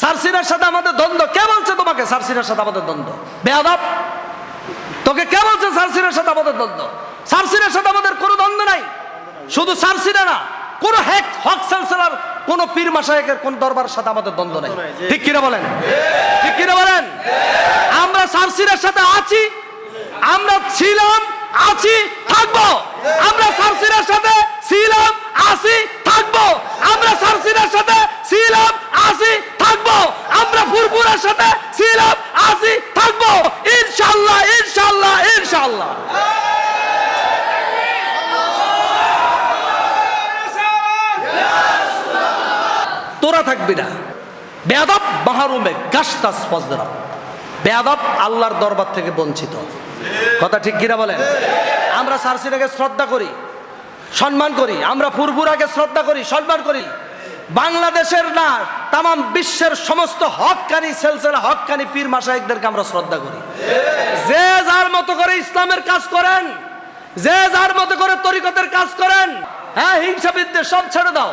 সারসিনার সাথে আমাদের দ্বন্দ্ব। কে বলছে তোমাকে সারসিনার সাথে আমাদের দ্বন্দ্ব? বেয়াদব? তোকে কে বলছে সারসিনার সাথে আমাদের দ্বন্দ্ব? সারসিনার সাথে আমাদের কোনো দ্বন্দ্ব নাই। শুধু সারসিনা না কোন হ্যাক হক সেলসেলার কোন পীর মাসায়েকের কোন দরবার সাথে আমাদের দ্বন্দ্ব নাই। ঠিক কিনা বলেন? ঠিক কিনা বলেন? আমরা সারসিনার সাথে আছি আমরা ছিলাম আছি থাকব আমরা সারসিনার সাথে ছিলাম আছি থাকব আমরা সারসিনার সাথে ছিলাম আছি থাকব আমরা ফুরফুরার সাথে ছিলাম আছি থাকব। ইনশাল্লাহ ইনশাল্লাহ ইনশাল্লাহ। তোরা থাকবি না। বেয়াদব মাহরুমে গাছতাস ফজরা বেয়াদব আল্লাহর দরবার থেকে বঞ্চিত। কথা ঠিক কিনা বলেন? আমরা সারসিনাকে শ্রদ্ধা করি, সম্মান করি। আমরা ফুরফুরাকে শ্রদ্ধা করি, সম্মান করি। বাংলাদেশের না তাম বিশ্বের সমস্ত হককানি সেলসেলা হককানি পীর মাসায়কদেরকে আমরা শ্রদ্ধা করি। যে যার মতো করে ইসলামের কাজ করেন, যে যার মতো করে তরিকতের কাজ করেন হ্যাঁ হিংসা বিদ্বেষ সব ছেড়ে দাও।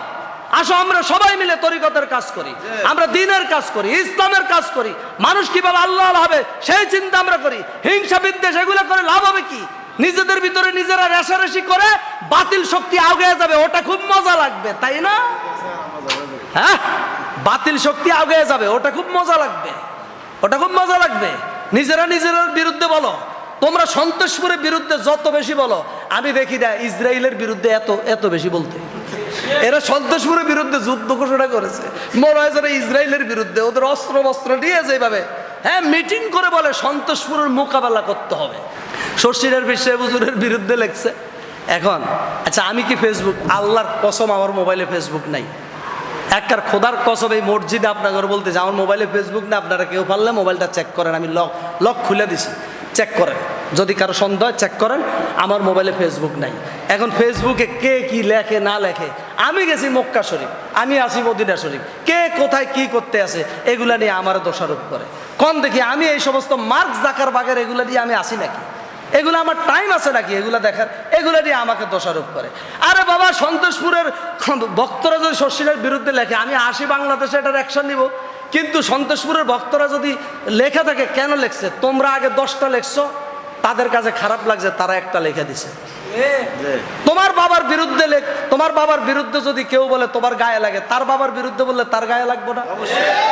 আসো, আমরা সবাই মিলে তরিকতের কাজ করি। আমরা দিনের কাজ করি, ইসলামের কাজ করি। মানুষ কীভাবে আল্লাহ আল্লাহ হবে, সেই চিন্তা আমরা করি। হিংসা বিদ্বেষ এগুলো করে লাভ হবে কি? নিজেদের ভিতরে নিজেরা রেশারেশি করে বাতিল শক্তি আগে যাবে, ওটা খুব মজা লাগবে, তাই না? হ্যাঁ? বাতিল শক্তি আগে যাবে, ওটা খুব মজা লাগবে। ওটা খুব মজা লাগবে। নিজেরা নিজের বিরুদ্ধে বলো। তোমরা সন্তোষপুরের বিরুদ্ধে যত বেশি বলো। আমি দেখি না ইসরায়েলের বিরুদ্ধে এত এত বেশি বলতে। এরা সন্তোষপুরের বিরুদ্ধে যুদ্ধ ঘোষণা করেছে। মনে হয় যেন ইসরায়েলের বিরুদ্ধে ওদের অস্ত্র বস্ত্র নিয়ে যেভাবে হ্যাঁ মিটিং করে বলে সন্তোষপুরের মোকাবেলা করতে হবে। শশীরের বিশ্বে হুজুরের বিরুদ্ধে লেখছে। এখন আচ্ছা আমি কি ফেসবুক আল্লাহর কসম, আমার মোবাইলে ফেসবুক নাই। একটার খোদার কসম এই মসজিদে আপনাদের বলতে যে আমার মোবাইলে ফেসবুক না, আপনারা কেউ পারলে মোবাইলটা চেক করেন। আমি লক লক খুলে দিছি চেক করেন। যদি কারও সন্দেহ চেক করেন। আমার মোবাইলে ফেসবুক নাই। এখন ফেসবুকে কে কি লেখে, না লেখে? আমি গেছি মক্কা শরীফ, আমি আসি মদিনা শরীফ। কে কোথায় কি করতে আছে, এগুলা নিয়ে আমার দোষারোপ করে। কোন দেখি, আমি এই সমস্ত মার্ক জাকার বাগের এগুলা দিয়ে আমি আসি নাকি? এগুলো আমার টাইম আছে নাকি? এগুলো দেখার। এগুলো নিয়ে আমাকে দোষারোপ করে। আরে বাবা সন্তোষপুরের ভক্তরা যদি শশীলের বিরুদ্ধে লেখে আমি আসি বাংলাদেশে এটার অ্যাকশন নিব। কিন্তু সন্তোষপুরের ভক্তরা যদি লেখা থাকে কেন লেখছে? তোমরা আগে দশটা লেখছো তাদের কাছে খারাপ লাগছে তারা একটা লেখা দিছে। তোমার বাবার বিরুদ্ধে লেখ তোমার বাবার বিরুদ্ধে যদি কেউ বলে তোমার গায়ে লাগে তার বাবার বিরুদ্ধে বললে তার গায়ে লাগবো না?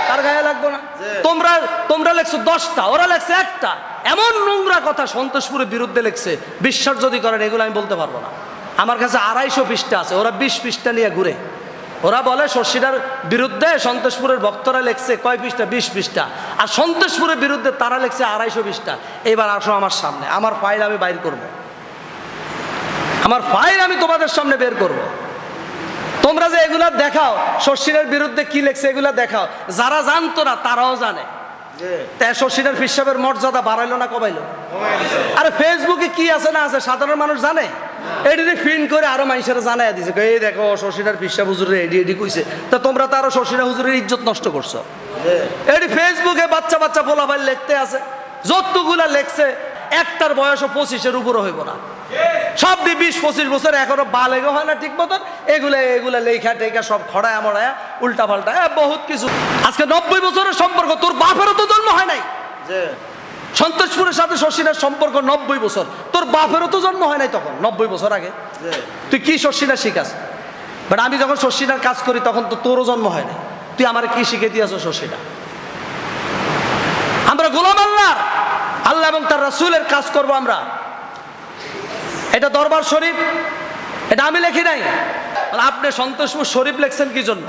তার গায়ে লাগবো না? তোমরা তোমরা লেখছো দশটা ওরা লেখছে একটা। এমন নোংরা কথা সন্তোষপুরের বিরুদ্ধে লেখছে, বিশ্বাস যদি করেন, এগুলো আমি বলতে পারব না। আমার কাছে আড়াইশো পৃষ্ঠা আছে, ওরা বিশ পৃষ্ঠা নিয়ে ঘুরে। ওরা বলে শশীরার বিরুদ্ধে সন্তোষপুরের ভক্তরা লেখছে, কয় পৃষ্ঠা? বিশ পৃষ্ঠা। আর সন্তোষপুরের বিরুদ্ধে তারা লেখছে আড়াইশো পৃষ্ঠা। এবার আসো আমার সামনে, আমার ফাইল আমি বাইর করব। আমার ফাইল আমি তোমাদের সামনে বের করব। তোমরা যে এগুলা দেখাও শশীরের বিরুদ্ধে কি লেখছে এগুলা দেখাও, যারা জানতো না, তারাও জানে। তাই সিটের হিসাবের মর্যাদা বাড়াইলো না কমাইলো? আরে ফেসবুকে কি আছে না আছে সাধারণ মানুষ জানে? এডি ফিন করে আরও মানুষেরা জানাই দিছে। এই দেখো শশীরার পিসা হুজুরের এডি এডি কইছে। তা তোমরা তো আরও শশীরা হুজুরের ইজ্জত নষ্ট করছ। এডি ফেসবুকে বাচ্চা বাচ্চা ফোলাফাই লিখতে আছে। যতগুলা লেখছে একটার বয়সও পঁচিশের উপরে হইব না। সব দিয়ে বিশ পঁচিশ বছর এখনও বালেগো হয় না ঠিক মতন। এগুলা এগুলা লেখা টেখা সব খড়ায় আমড়ায় উল্টা পাল্টা বহুত কিছু। আজকে নব্বই বছরের সম্পর্ক তোর বাপেরও তো জন্ম হয় নাই? সন্তোষপুরের সাথে শশীনার সম্পর্ক নব্বই বছর। তোর বাপেরও তো জন্ম হয় নাই তখন নব্বই বছর আগে। তুই কি শশীনা শিখাস? বাট আমি যখন শশীনার কাজ করি তখন তো তোরও জন্ম হয় নাই। তুই আমার কি শিখে দিয়েছ শশীনা আমরা গোলাম আল্লাহ আল্লাহ এবং তার রাসূলের কাজ করব আমরা। এটা দরবার শরীফ, এটা আমি লেখি নাই। আপনি সন্তোষপুর শরীফ লেখছেন কি জন্য?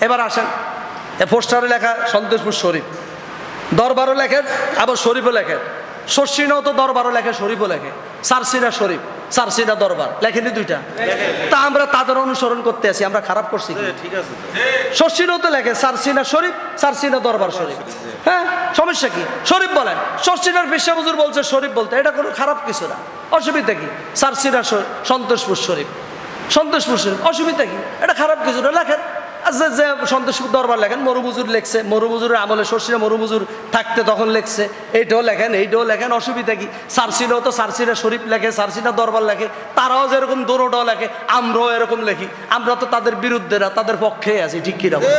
এবার আসেন। এ পোস্টারে লেখা সন্তোষপুর শরীফ। দরবারও লেখেন, আবার শরীফও লেখেন। শর্ষিনাও তো দরবারও লেখে, শরীফও লেখে। সারসিনা শরীফ। সারসিনা দরবার। লেখেনি দুইটা? তা আমরা তাদের অনুসরণ করতে আছি আমরা খারাপ করছি? ঠিক তো লেখে সারসিনা শরীফ সারসিনা দরবার শরীফ। হ্যাঁ? সমস্যা কি? শরীফ বলেন। শর্ষিনার বিশ্বা বলছে শরীফ বলতে। এটা কোনো খারাপ কিছু না। অসুবিধা কি? সারসিনা সন্তোষপুর শরীফ। সন্তোষপুর শরীফ অসুবিধা কি? এটা খারাপ কিছু না। লেখেন আর যে যে সন্তোষপুর দরবার লেখেন মরুবুজুর লেখছে মরুবুজুরের আমলে শর্ষিনা মরুবুজুর থাকতে তখন লেখছে, এইটাও লেখেন এইটাও লেখেন, অসুবিধা কি? সারসিনাও তো সারসিনা শরীফ লেখে সারসিনা দরবার লেখে, তারাও যেরকম দোনোটাও লেখে, আমরাও এরকম লেখি, আমরা তো তাদের বিরুদ্ধে না তাদের পক্ষে আছি, ঠিক কীরকম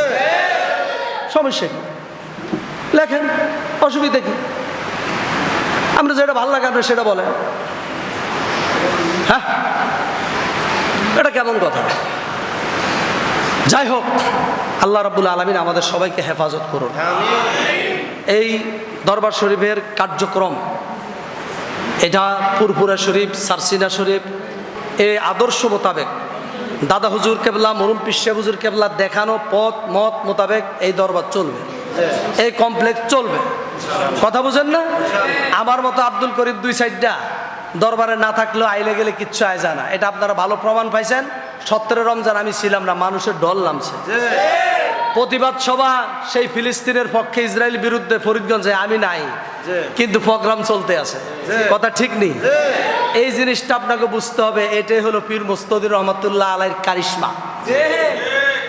সমস্যা কি? লেখেন, অসুবিধা কি? আমরা যেটা ভালো লাগে, আপনি সেটা বলেন। হ্যাঁ? এটা কেমন কথা? যাই হোক আল্লাহ রাবুল আলমিন আমাদের সবাইকে হেফাজত করুন। এই দরবার শরীফের কার্যক্রম, এটা পুরপুরা শরীফ, সারসিনা শরীফ এই আদর্শ মোতাবেক, দাদা হুজুর কেবলা, মরুম পিসা হুজুর কেবলা দেখানো পথ, মত মোতাবেক এই দরবার চলবে। এই কমপ্লেক্স চলবে। কথা বুঝেন না? আমার মতো আব্দুল করিম দুই সাইডটা দরবারে না থাকলেও আইলে গেলে কিচ্ছু আয় যায় না। এটা আপনারা ভালো প্রমাণ পাইছেন? সত্তরে রমজান আমি ছিলাম না, মানুষের ডল নামছে। প্রতিবাদ সভা, সেই ফিলিস্তিনের পক্ষে ইসরায়েল বিরুদ্ধে ফরিদগঞ্জে আমি নাই। কিন্তু প্রোগ্রাম চলতে আছে। কথা ঠিক নেই? এই জিনিসটা আপনাকে বুঝতে হবে, এটাই হলো পীর মুস্তদির রহমতুল্লাহ আলাইর কারিশমা।